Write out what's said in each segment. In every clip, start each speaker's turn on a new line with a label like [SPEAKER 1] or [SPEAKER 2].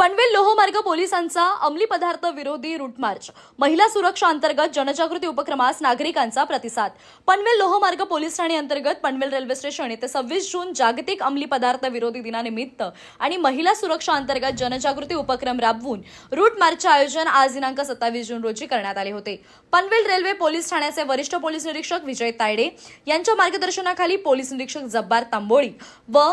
[SPEAKER 1] पनवेल लोहमार्ग पोलिसांचा अंमली पदार्थ विरोधी रूट मार्च महिला सुरक्षा अंतर्गत जनजागृती उपक्रमास नागरिकांचा प्रतिसाद. पनवेल लोहमार्ग पोलीस ठाणे अंतर्गत पनवेल रेल्वे स्टेशन येथे सव्वीस जून जागतिक अंमली पदार्थ विरोधी दिनानिमित्त आणि महिला सुरक्षा अंतर्गत जनजागृती उपक्रम राबवून रूट मार्चचे आयोजन आज दिनांक सत्तावीस जून रोजी करण्यात आले होते. पनवेल रेल्वे पोलीस ठाण्याचे वरिष्ठ पोलीस निरीक्षक विजय तायडे यांच्या मार्गदर्शनाखाली पोलीस निरीक्षक जब्बार तांबोळी व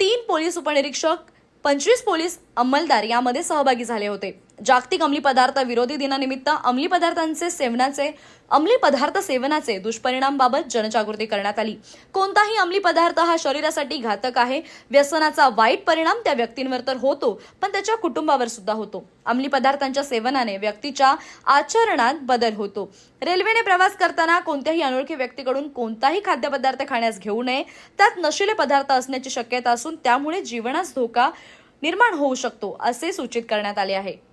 [SPEAKER 1] तीन पोलीस उपनिरीक्षक पंचवीस पोलीस अंमलदार यामध्ये सहभागी झाले होते. जागतिक अंमली पदार्थ विरोधी दिनानिमित्त अंमली पदार्थांचे सेवनाचे अंमली पदार्थ सेवनाचे दुष्परिणामबाबत जनजागृती करण्यात आली. कोणताही अंमली पदार्थ हा शरीरासाठी घातक आहे. व्यसनाचा वाईट परिणाम त्या व्यक्तींवर तर होतो पण त्याच्या कुटुंबावर सुद्धा होतो. अंमली पदार्थांच्या सेवनाने व्यक्तीच्या आचरणात बदल होतो. रेल्वेने प्रवास करताना कोणत्याही अनोळखी व्यक्तीकडून कोणताही खाद्यपदार्थ खाण्यास घेऊ नये. त्यात नशिले पदार्थ असण्याची शक्यता असून त्यामुळे जीवनास धोका निर्माण होऊ शकतो असे सूचित करण्यात आले आहे.